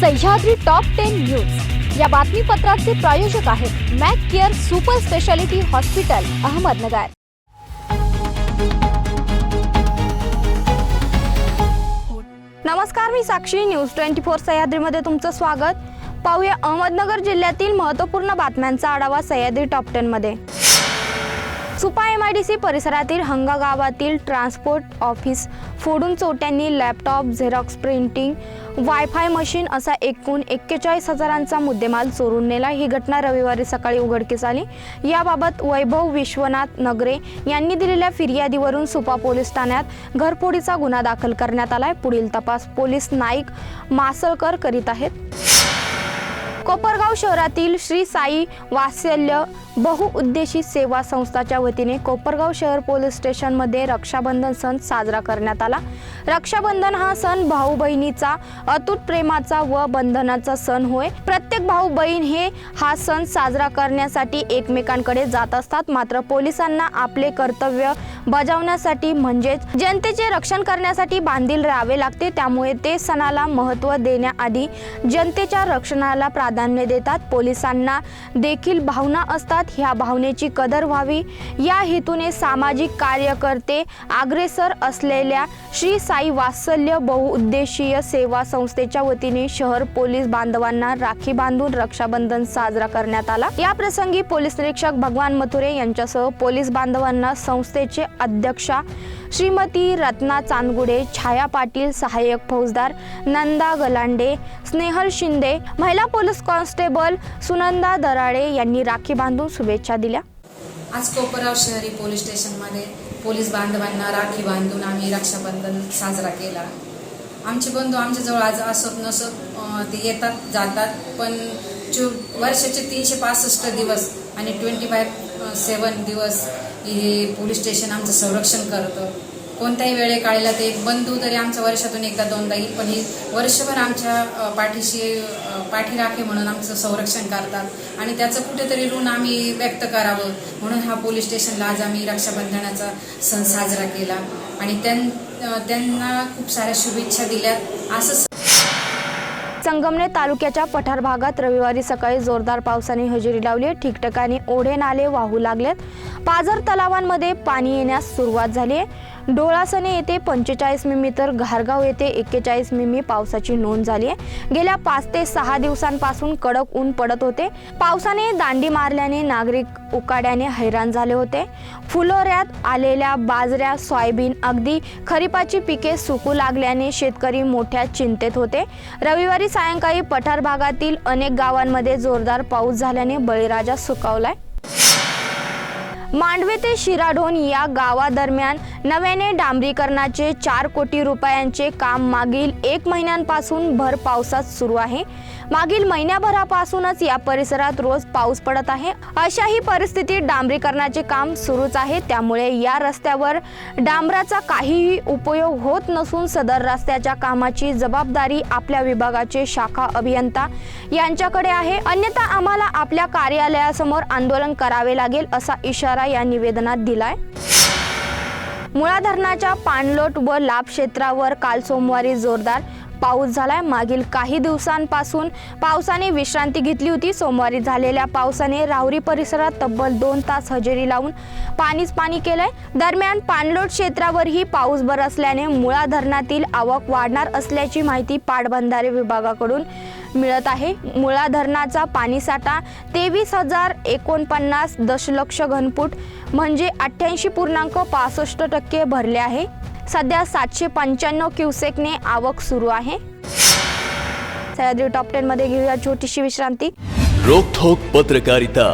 Sahyadri top ten news या बातमीपत्राचे प्रायोजक आहेत Mac care super speciality hospital Ahmednagar. नमस्कार मी साक्षी. न्यूज ट्वेंटी फोर सह्याद्रीमध्ये तुमचं स्वागत. पाहूया अहमदनगर जिल्ह्यातील महत्त्वपूर्ण बातम्यांचा आढावा Sahyadri top टेनमध्ये Supa M I D C परिसरातील हंगा गावातील ट्रान्सपोर्ट ऑफिस फोडून चोट्यांनी laptop xerox printing wifi machine असा एकूण एक्केचाळीस हजारांचा मुद्देमाल चोरून नेला. ही घटना रविवारी सकाळी उघडकीस आली. याबाबत वैभव विश्वनाथ नगरे यांनी दिलेल्या फिर्यादीवरून सुपा पोलीस ठाण्यात घरफोडीचा गुन्हा दाखल करण्यात आलाय. पुढील तपास पोलीस नाईक मासळकर करीत आहेत. कोपरगाव शहरातील श्री साई वात्सल्य बहुउद्देशी सेवा संस्थाच्या वतीने कोपरगाव शहर पोलीस स्टेशनमध्ये रक्षाबंधन सण साजरा करण्यात आला. रक्षाबंधन हा सण भाऊ बहिणीचा अतूट प्रेमाचा व बंधनाचा सण होय. प्रत्येक भाऊ बहीण हे हा सण साजरा करण्यासाठी एकमेकांकडे जात असतात. मात्र पोलिसांना आपले कर्तव्य बजावण्यासाठी म्हणजेच जनतेचे रक्षण करण्यासाठी बांधील राहावे लागते. त्यामुळे ते सणाला महत्त्व देण्याआधी जनतेच्या रक्षणाला प्राधान्य देतात. पोलिसांना देखील भावना असतात. ह्या भावनेची कदर व्हावी. या हेतूने सामाजिक कार्यकर्ते अग्रेसर असलेल्या श्री साई वात्सल्य बहुउद्देशीय सेवा संस्थेच्या वतीने शहर पोलीस बांधवांना राखी बांधून रक्षाबंधन साजरा करण्यात आला. या प्रसंगी पोलीस निरीक्षक भगवान मथुरे यांच्यासह पोलीस बांधवांना संस्थेचे अध्यक्षा श्रीमती रत्ना चांदगुडे छाया पाटील सहाय्यक फौजदार नंदा गलांडे स्नेहल शिंदे महिला पोलीस कॉन्स्टेबल सुनंदा दराडे यांनी राखी बांधून शुभेच्छा दिल्या. आज कोपरगाव शहरी पोलीस स्टेशनमध्ये पोलीस बांधवांना राखी बांधून आम्ही रक्षाबंधन साजरा केला. आमचे बंधू आमच्याजवळ आज असत नसत ते येतात जातात पण वर्षाचे तीनशे पासष्ट दिवस आणि ट्वेंटी फाय सेवन दिवस की हे पोलीस स्टेशन आमचं संरक्षण करतं. कोणत्याही वेळेकाळीला ते बंधू तरी आमच्या वर्षातून एकदा दोनदा येईल पण हे वर्षभर आमच्या पाठीशी पाठी राखे म्हणून आमचं संरक्षण करतात. आणि त्याचं कुठेतरी ऋण आम्ही व्यक्त करावं. म्हणून हा पोलीस स्टेशनला आज आम्ही रक्षाबंधनाचा सण साजरा केला. आणि त्यां त्यांना खूप साऱ्या शुभेच्छा दिल्यात असं संगमनेर तालुक्याच्या पठार भागात रविवारी सकाळी जोरदार पावसाने हजेरी लावली. ठिकठिकाणी ओढे नाले वाहू लागलेत. पाझर तलावांमध्ये पाणी येण्यास सुरुवात झाली आहे. डोळासने येथे पंचेचाळीस मिमी तर घारगाव येथे एक्केचाळीस मिमी पावसाची नोंद झाली आहे. गेल्या पाच ते सहा दिवसांपासून कडक ऊन पडत होते. पावसाने दांडी मारल्याने नागरिक उकाड्याने हैराण झाले होते. फुलोऱ्यात आलेल्या बाजऱ्या सोयाबीन अगदी खरीपाची पिके सुकू लागल्याने शेतकरी मोठ्या चिंतेत होते. रविवारी सायंकाळी पठार भागातील अनेक गावांमध्ये जोरदार पाऊस झाल्याने बळीराजा सुकावलाय. मांडवे ते शिराढोण या गावादरम्यान नव्याने डांबरीकरणाचे चार कोटी रुपयांचे काम मागील एक महिन्यांपासून भर पावसात सुरू आहे. मागील महिन्याभरापासूनच या परिसरात रोज पाऊस पडत आहे. अशाही परिस्थितीत डांबरीकरणाचे काम सुरूच आहे. त्यामुळे या रस्त्यावर डांबराचा काहीही उपयोग होत नसून सदर रस्त्याच्या कामाची जबाबदारी आपल्या विभागाचे शाखा अभियंता यांच्याकडे आहे. अन्यथा आम्हाला आपल्या कार्यालयासमोर आंदोलन करावे लागेल असा इशारा या निवेदनात दिलाय. मुळा धरणाच्या पाणलोट व लाभ क्षेत्रावर काल सोमवारी जोरदार पाऊस झालाय. मागील काही दिवसांपासून पावसाने विश्रांती घेतली होती. सोमवारी झालेल्या पावसाने राहुरी परिसरात तब्बल दोन तास हजेरी लावून पाणीच पाणी केलंय. दरम्यान पाणलोट क्षेत्रावरही पाऊस बरसल्याने मुळा धरणातील आवक वाढणार असल्याची माहिती पाटबंधारे विभागाकडून मिळत आहे. मुळा धरणाचा पाणीसाठा तेवीस हजार एकोणपन्नास दशलक्ष घनफूट म्हणजे अठ्ठ्याऐंशी पूर्णांक पासष्ट टक्के भरले आहे. सध्या सातशे पंच्याण्णव क्युसेकने आवक सुरू आहे. सह्याद्री टॉप टेन मध्ये घेऊया छोटीशी विश्रांती. रोखोक पत्रकारिता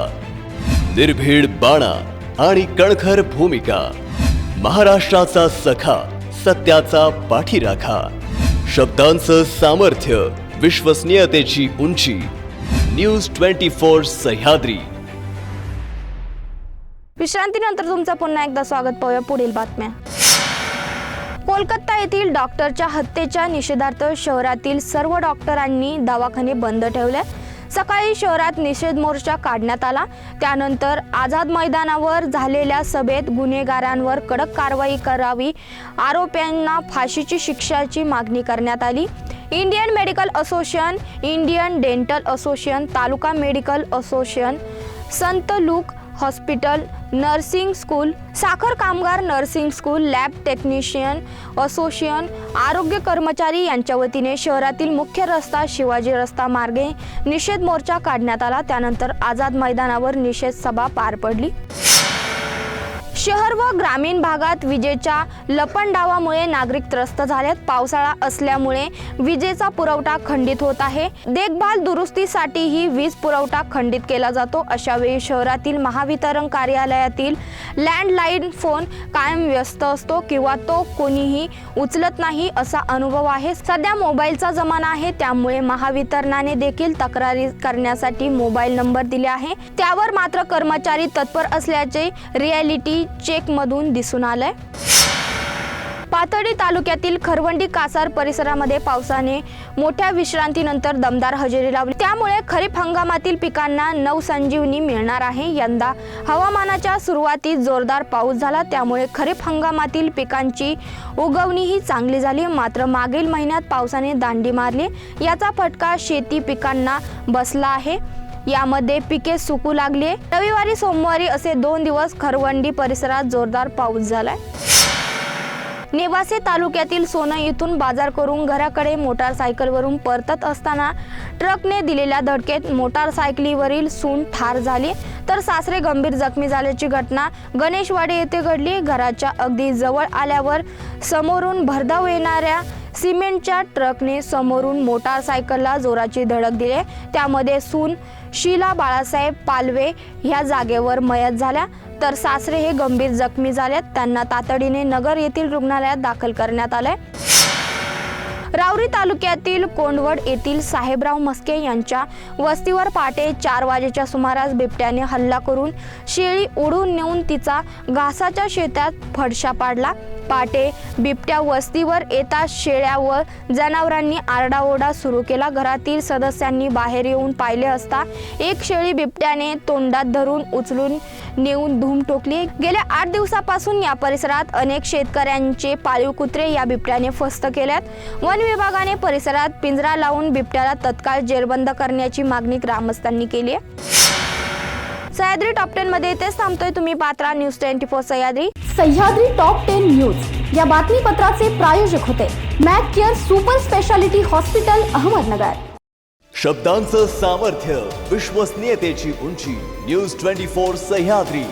निर्भीड बाणा आणि कणखर भूमिका महाराष्ट्राचा सखा सत्याचा पाठीराखा शब्दांचं सामर्थ्य विश्वसनीयतेची उंची. News twenty four Sahyadri. विश्रांतीनंतर तुमचं पुन्हा एकदा स्वागत पाहूया पुढील बातम्या. कोलकाता येथील डॉक्टरच्या हत्येच्या निषेधार्थ शहरातील सर्व डॉक्टरांनी दवाखाने बंद ठेवले. सकाळी शहरात निषेध मोर्चा काढण्यात आला. त्यानंतर आझाद मैदानावर झालेल्या सभेत गुन्हेगारांवर कडक कारवाई करावी आरोप्यांना फाशीची शिक्षाची मागणी करण्यात आली. Indian medical association Indian dental association taluka medical association संत लूक हॉस्पिटल नर्सिंग स्कूल साखर कामगार nursing school lab technician association आरोग्य कर्मचारी यांच्या वतीने शहरातील मुख्य रस्ता शिवाजी रस्ता मार्गे निषेध मोर्चा काढण्यात आला. त्यानंतर आझाद मैदानावर निषेध सभा पार पडली. शहर व ग्रामीण भागात विजेच्या लपंडावामुळे नागरिक त्रस्त झालेत. पावसाळा असल्यामुळे विजेचा पुरवठा खंडित होत आहे. देखभाल दुरुस्तीसाठीही वीज पुरवठा खंडित केला जातो. अशा वेळी शहरातील महावितरण कार्यालयातील लँडलाईन फोन कायम व्यस्त असतो किंवा तो कोणीही उचलत नाही असा अनुभव आहे. सध्या मोबाईलचा जमाना आहे त्यामुळे महावितरणाने देखील तक्रारी करण्यासाठी मोबाईल नंबर दिले आहे. त्यावर मात्र कर्मचारी तत्पर असल्याचे रियालिटी चेकमधून दिसून आलंय. पाथर्डी तालुक्यातील खरवंडी कासार परिसरामध्ये पावसाने मोठ्या विश्रांतीनंतर दमदार हजेरी लावली. त्यामुळे खरीप हंगामातील पिकांना नवसंजीवनी मिळणार आहे. यंदा हवामानाच्या सुरुवातीत जोरदार पाऊस झाला. त्यामुळे खरीप हंगामातील पिकांची उगवणीही चांगली झाली. मात्र मागील महिन्यात पावसाने दांडी मारली. याचा फटका शेती पिकांना बसला आहे. यामध्ये पिके सुकू लागली रविवारी सोमवारी असे दोन दिवस खरवंडी परिसरात जोरदार पाऊस झालाय. नेवासे तालुक्यातील सोनं इथून बाजार करून घराकडे मोटारसायकलवरून परतत असताना ट्रकने दिलेल्या धडकेत मोटारसायकलीवरील सून ठार झाली. तर सासरे गंभीर जखमी झाल्याची घटना गणेशवाडी येथे घडली. घराच्या अगदी जवळ आल्यावर समोरून भरधाव येणाऱ्या सिमेंटच्या ट्रकने समोरून मोटारसायकलला जोराची धडक दिली. त्यामध्ये सून शीला बाळासाहेब पालवे ह्या जागेवर मयत झाल्या. तर सासरे हे गंभीर जखमी झाल्यात त्यांना तातडीने नगर येथील रुग्णालयात दाखल करण्यात आलंय. रावरी तालुक्यातील कोंडवड येथील साहेबराव मस्के यांच्या वस्तीवर पहाटे चार वाजेच्या सुमारास बिबट्याने हल्ला करून शेळी उडून नेऊन तिचा घासाच्या शेतात फडशा पाडला. पहाटे बिबट्या वस्तीवर येता शेळ्या व जनावरांनी आरडाओरडा सुरू केला. घरातील सदस्यांनी बाहेर येऊन पाहिले असता एक शेळी बिबट्याने तोंडात धरून उचलून नेऊन धूम टोकली. गेल्या आठ दिवसापासून या परिसरात अनेक शेतकऱ्यांचे पाळीव कुत्रे या बिबट्याने फस्त केल्यात. वन विभागाने परिसरात पिंजरा लावून बिबट्याला तत्काळ जेरबंद करण्याची मागणी ग्रामस्थांनी केली आहे. सह्याद्री टॉप टेन मध्ये इथेच थांबतोय तुम्ही. Patra news twenty four Sahyadri. Sahyadri top ten news. या बातमीपत्राचे प्रायोजक होते Mac care super speciality hospital Ahmednagar. शब्दांचं सामर्थ्य विश्वसनीयतेची उंची. News twenty four Sahyadri.